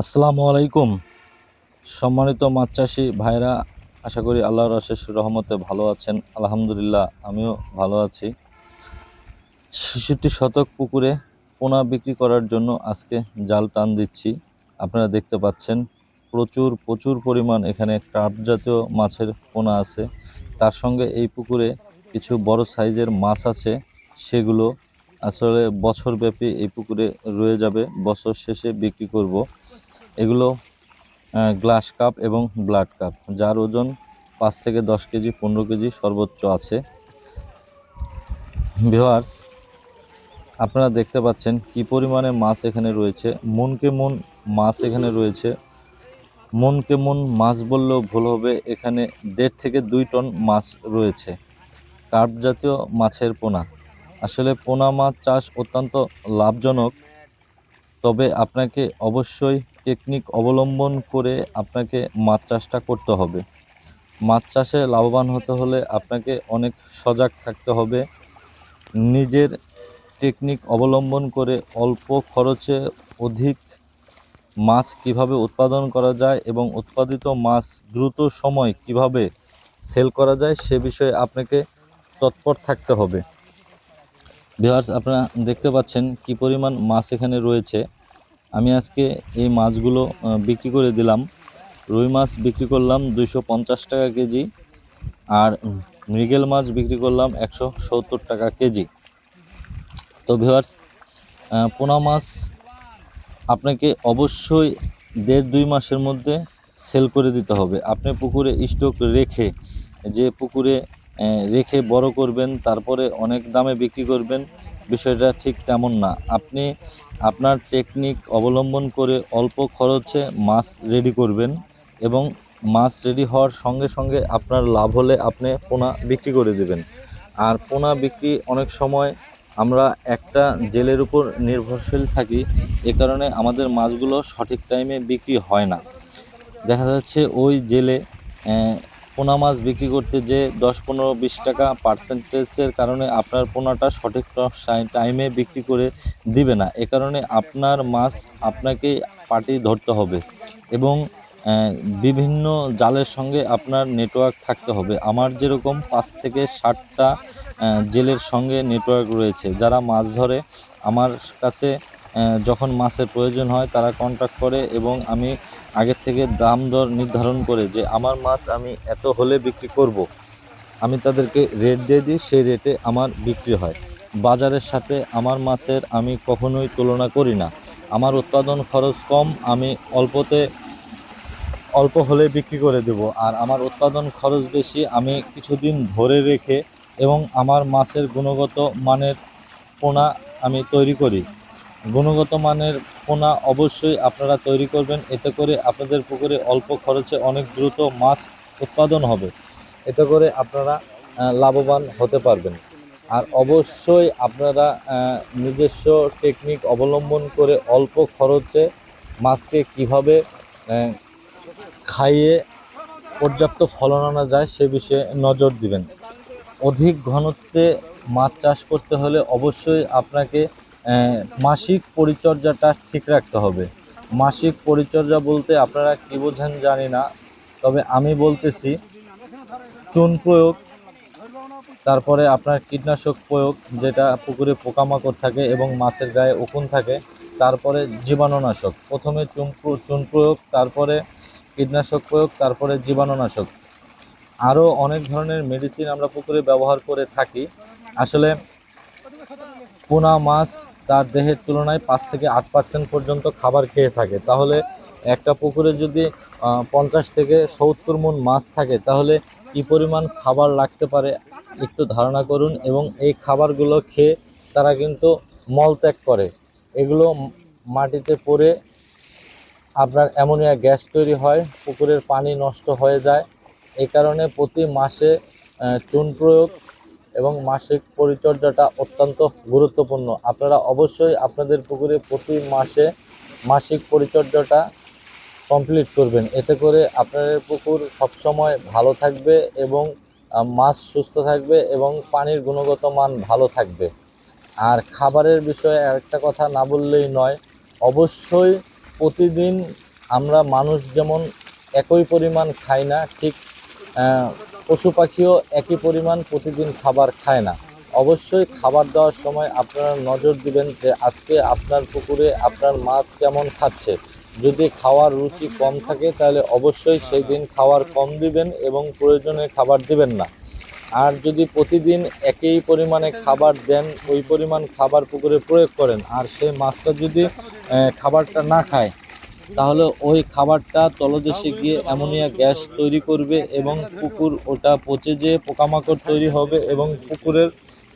আসসালামু আলাইকুম। সম্মানিত মাছ চাষি ভাইরা, আশা করি আল্লাহর অশেষ রহমতে ভালো আছেন। আলহামদুলিল্লাহ, আমিও ভালো আছি। ছেষট্টি শতক পুকুরে পোনা বিক্রি করার জন্য আজকে জাল টান দিচ্ছি। আপনারা দেখতে পাচ্ছেন, প্রচুর প্রচুর পরিমাণ এখানে কার্প জাতীয় মাছের পোনা আছে। তার সঙ্গে এই পুকুরে কিছু বড় সাইজের মাছ আছে। সেগুলো আসলে বছরব্যাপী এই পুকুরে রয়ে যাবে। বছর শেষে বিক্রি করব। এগুলো গ্লাস কাপ এবং ব্লাড কাপ, যার ওজন পাঁচ থেকে দশ কেজি, পনেরো কেজি সর্বোচ্চ আছে। ভিওয়ার্স আপনারা দেখতে পাচ্ছেন কি পরিমাণে মাছ এখানে রয়েছে। মনকে মন মাছ এখানে রয়েছে। মনকে মন মাছ বললেও ভুল হবে, এখানে দেড় থেকে দুই টন মাছ রয়েছে। কার্প জাতীয় মাছের পোনা। আসলে পোনা মাছ চাষ অত্যন্ত লাভজনক, তবে আপনাকে অবশ্যই টেকনিক অবলম্বন করে আপনাকে মাছ চাষটা করতে হবে। মাছ চাষে লাভবান হতে হলে আপনাকে অনেক সজাগ থাকতে হবে। নিজের টেকনিক অবলম্বন করে অল্প খরচে অধিক মাছ কীভাবে উৎপাদন করা যায় এবং উৎপাদিত মাছ দ্রুত সময় কীভাবে সেল করা যায় সে বিষয়ে আপনাকে তৎপর থাকতে হবে। ভিউয়ার্স, আপনারা দেখতে পাচ্ছেন কি পরিমাণ মাছ এখানে রয়েছে। আমি আজকে এই মাছগুলো বিক্রি করে দিলাম। রুই মাছ বিক্রি করলাম দুইশো পঞ্চাশ টাকা কেজি আর মৃগেল মাছ বিক্রি করলাম একশো সত্তর টাকা কেজি। তো ভিউয়ার্স পোনা মাছ আপনাকে অবশ্যই দেড় দুই মাসের মধ্যে সেল করে দিতে হবে। আপনি পুকুরে স্টক রেখে যে পুকুরে রেখে বড় করবেন, তারপরে অনেক দামে বিক্রি করবেন বিষয়টা ঠিক তেমন না। আপনি আপনার টেকনিক অবলম্বন করে অল্প খরচে মাছ রেডি করবেন এবং মাছ রেডি হওয়ার সঙ্গে সঙ্গে আপনার লাভ হলে আপনি পোনা বিক্রি করে দেবেন। আর পোনা বিক্রি অনেক সময় আমরা একটা জেলের উপর নির্ভরশীল থাকি, এ কারণে আমাদের মাছগুলো সঠিক টাইমে বিক্রি হয় না। দেখা যাচ্ছে ওই জেলে পোনা মাছ বিক্রি করতে যে দশ, পনেরো, বিশ টাকা পার্সেন্টেজের কারণে আপনার পোনাটা সঠিক টাইমে বিক্রি করে দিবে না। এ কারণে আপনার মাছ আপনাকে পার্টি ধরতে হবে এবং বিভিন্ন জালের সঙ্গে আপনার নেটওয়ার্ক থাকতে হবে। আমার যেরকম পাঁচ থেকে ষাটটা জেলের সঙ্গে নেটওয়ার্ক রয়েছে, যারা মাছ ধরে, আমার কাছে যখন মাছের প্রয়োজন হয় তারা কন্ট্যাক্ট করে এবং আমি আগে থেকে দাম দর নির্ধারণ করে যে আমার মাছ আমি এত হলে বিক্রি করব। আমি তাদেরকে রেট দিয়ে দিই, সেই রেটে আমার বিক্রি হয়। বাজারের সাথে আমার মাছের আমি কখনোই তুলনা করি না। আমার উৎপাদন খরচ কম, আমি অল্পতে অল্প হলে বিক্রি করে দেব। আর আমার উৎপাদন খরচ বেশি, আমি কিছুদিন ধরে রেখে এবং আমার মাছের গুণগত মানের পোনা আমি তৈরি করি। গুণগত মানের পোনা অবশ্যই আপনারা তৈরি করবেন। এতে করে আপনাদের পুকুরে অল্প খরচে অনেক দ্রুত মাছ উৎপাদন হবে। এতে করে আপনারা লাভবান হতে পারবেন। আর অবশ্যই আপনারা নিজস্ব টেকনিক অবলম্বন করে অল্প খরচে মাছকে কীভাবে খাইয়ে পর্যাপ্ত ফলন আনা যায় সে বিষয়ে নজর দিবেন। অধিক ঘনত্বে মাছ চাষ করতে হলে অবশ্যই আপনাকে মাসিক পরিচর্যাটা ঠিক রাখতে হবে। মাসিক পরিচর্যা বলতে আপনারা কী বোঝেন জানি না, তবে আমি বলতেছি চুন প্রয়োগ, তারপরে আপনার কীটনাশক প্রয়োগ, যেটা পুকুরে পোকামাকড় থাকে এবং মাছের গায়ে উকুন থাকে, তারপরে জীবাণুনাশক। প্রথমে চুন চুন প্রয়োগ, তারপরে কীটনাশক প্রয়োগ, তারপরে জীবাণুনাশক। আরও অনেক ধরনের মেডিসিন আমরা পুকুরে ব্যবহার করে থাকি। আসলে পোনা মাছ তার দেহের তুলনায় পাঁচ থেকে আট পার্সেন্ট পর্যন্ত খাবার খেয়ে থাকে। তাহলে একটা পুকুরে যদি পঞ্চাশ থেকে সত্তর মন মাছ থাকে, তাহলে কি পরিমাণ খাবার লাগতে পারে একটু ধারণা করুন এবং এই খাবারগুলো খেয়ে তারা কিন্তু মলত্যাগ করে। এগুলো মাটিতে পড়ে আপনার অ্যামোনিয়া গ্যাস তৈরি হয়, পুকুরের পানি নষ্ট হয়ে যায়। এই কারণে প্রতি মাসে চুন প্রয়োগ এবং মাসিক পরিচর্যাটা অত্যন্ত গুরুত্বপূর্ণ। আপনারা অবশ্যই আপনাদের পুকুরে প্রতি মাসে মাসিক পরিচর্যাটা কমপ্লিট করবেন। এতে করে আপনাদের পুকুর সবসময় ভালো থাকবে এবং মাছ সুস্থ থাকবে এবং পানির গুণগত মান ভালো থাকবে। আর খাবারের বিষয়ে একটা কথা না বললেই নয়, অবশ্যই প্রতিদিন আমরা মানুষ যেমন একই পরিমাণ খাই না, ঠিক পশু পাখিও একই পরিমাণ প্রতিদিন খাবার খায় না। অবশ্যই খাবার দেওয়ার সময় আপনারা নজর দিবেন যে আজকে আপনার পুকুরে আপনার মাছ কেমন খাচ্ছে। যদি খাওয়ার রুচি কম থাকে তাহলে অবশ্যই সেই দিন খাবার কম দিবেন এবং প্রয়োজনে খাবার দিবেন না। আর যদি প্রতিদিন একই পরিমাণে খাবার দেন, ওই পরিমাণ খাবার পুকুরে প্রয়োগ করেন, আর সেই মাছটা যদি খাবারটা না খায় তাহলে ওই খাবারটা তলদেশে গিয়ে অ্যামোনিয়া গ্যাস তৈরি করবে এবং পুকুর ওটা পচে যেয়ে পোকামাকড় তৈরি হবে এবং পুকুরের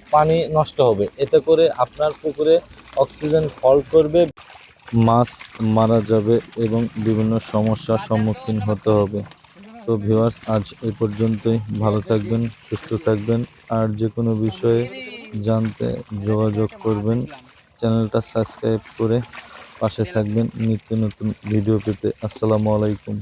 পানি নষ্ট হবে। এতে করে আপনার পুকুরে অক্সিজেন ফল করবে, মাছ মারা যাবে এবং বিভিন্ন সমস্যার সম্মুখীন হতে হবে। তো ভিউয়ার্স, আজ এ পর্যন্তই। ভালো থাকবেন, সুস্থ থাকবেন, আর যে কোনো বিষয়ে জানতে যোগাযোগ করবেন। চ্যানেলটা সাবস্ক্রাইব করে পাশে থাকবেন। নিত্য নতুন ভিডিও পেতে আসসালামু আলাইকুম।